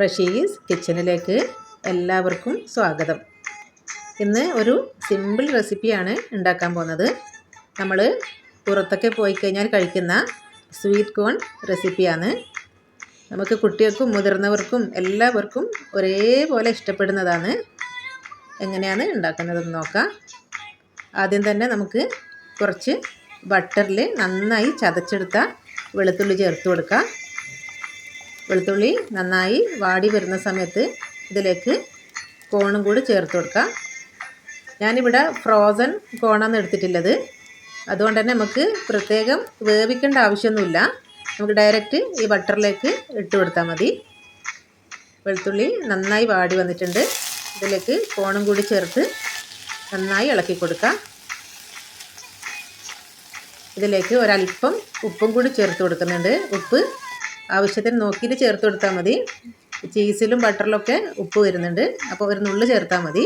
റഷീസ് കിച്ചണിലേക്ക് എല്ലാവർക്കും സ്വാഗതം. ഇന്ന് ഒരു സിമ്പിൾ റെസിപ്പിയാണ് ഉണ്ടാക്കാൻ പോകുന്നത്. നമ്മൾ പുറത്തൊക്കെ പോയി കഴിഞ്ഞാൽ കഴിക്കുന്ന സ്വീറ്റ് കോൺ റെസിപ്പിയാണ്. നമുക്ക് കുട്ടികൾക്കും മുതിർന്നവർക്കും എല്ലാവർക്കും ഒരേപോലെ ഇഷ്ടപ്പെടുന്നതാണ്. എങ്ങനെയാണ് ഉണ്ടാക്കുന്നതെന്ന് നോക്കാം. ആദ്യം തന്നെ നമുക്ക് കുറച്ച് ബട്ടറിൽ നന്നായി ചതച്ചെടുത്ത വെളുത്തുള്ളി ചേർത്ത് കൊടുക്കാം. വെളുത്തുള്ളി നന്നായി വാടി വരുന്ന സമയത്ത് ഇതിലേക്ക് കോണും കൂടി ചേർത്ത് കൊടുക്കാം. ഞാനിവിടെ ഫ്രോസൺ കോണാണ് എടുത്തിട്ടുള്ളത്. അതുകൊണ്ട് തന്നെ നമുക്ക് പ്രത്യേകം വേവിക്കേണ്ട ആവശ്യമൊന്നുമില്ല. നമുക്ക് ഡയറക്റ്റ് ഈ ബട്ടറിലേക്ക് ഇട്ട് കൊടുത്താൽ മതി. വെളുത്തുള്ളി നന്നായി വാടി വന്നിട്ടുണ്ട്. ഇതിലേക്ക് കോണും കൂടി ചേർത്ത് നന്നായി ഇളക്കി കൊടുക്കാം. ഇതിലേക്ക് ഒരല്പം ഉപ്പും കൂടി ചേർത്ത് കൊടുക്കുന്നുണ്ട്. ഉപ്പ് ആവശ്യത്തിന് നോക്കിയിട്ട് ചേർത്ത് കൊടുത്താൽ മതി. ചീസിലും ബട്ടറിലൊക്കെ ഉപ്പ് വരുന്നുണ്ട്. അപ്പോൾ ഒരു നുള്ളു ചേർത്താൽ മതി.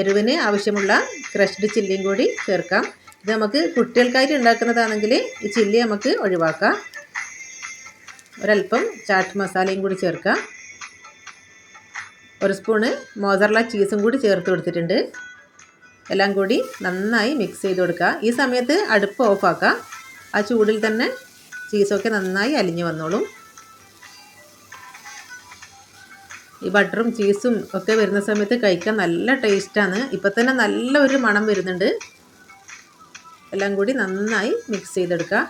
എരിവിന് ആവശ്യമുള്ള ക്രഷ്ഡ് ചില്ലിയും കൂടി ചേർക്കാം. ഇത് നമുക്ക് കുട്ടികൾക്കായിട്ട് ഉണ്ടാക്കുന്നതാണെങ്കിൽ ഈ ചില്ലി നമുക്ക് ഒഴിവാക്കാം. ഒരല്പം ചാട്ട് മസാലയും കൂടി ചേർക്കാം. ഒരു സ്പൂണ് മോസറല ചീസും കൂടി ചേർത്ത് കൊടുത്തിട്ടുണ്ട്. എല്ലാം കൂടി നന്നായി മിക്സ് ചെയ്ത് കൊടുക്കുക ഈ സമയത്ത് അടുപ്പ് ഓഫാക്കാം. ആ ചൂടിൽ തന്നെ ചീസൊക്കെ നന്നായി അലിഞ്ഞു വന്നോളും. ഈ ബട്ടറും ചീസും ഒക്കെ വരുന്ന സമയത്ത് കഴിക്കാൻ നല്ല ടേസ്റ്റാണ്. ഇപ്പം തന്നെ നല്ല ഒരു മണം വരുന്നുണ്ട്. എല്ലാം കൂടി നന്നായി മിക്സ് ചെയ്തെടുക്കുക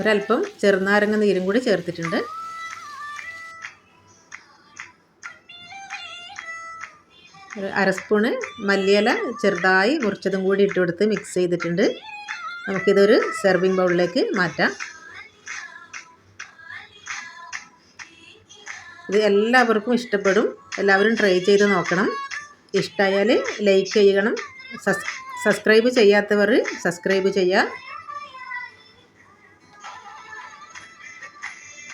ഒരല്പം ചെറുനാരങ്ങ നീരും കൂടി ചേർത്തിട്ടുണ്ട്. ഒരു അര സ്പൂണ് മല്ലിയില ചെറുതായി മുറിച്ചതും കൂടി ഇട്ട് കൊടുത്ത് മിക്സ് ചെയ്തിട്ടുണ്ട്. നമുക്കിതൊരു സെർവിങ് ബൗളിലേക്ക് മാറ്റാം. ഇത് എല്ലാവർക്കും ഇഷ്ടപ്പെടും. എല്ലാവരും ട്രൈ ചെയ്ത് നോക്കണം. ഇഷ്ടമായാൽ ലൈക്ക് ചെയ്യണം. സബ്സ്ക്രൈബ് ചെയ്യാത്തവർ സബ്സ്ക്രൈബ് ചെയ്യുക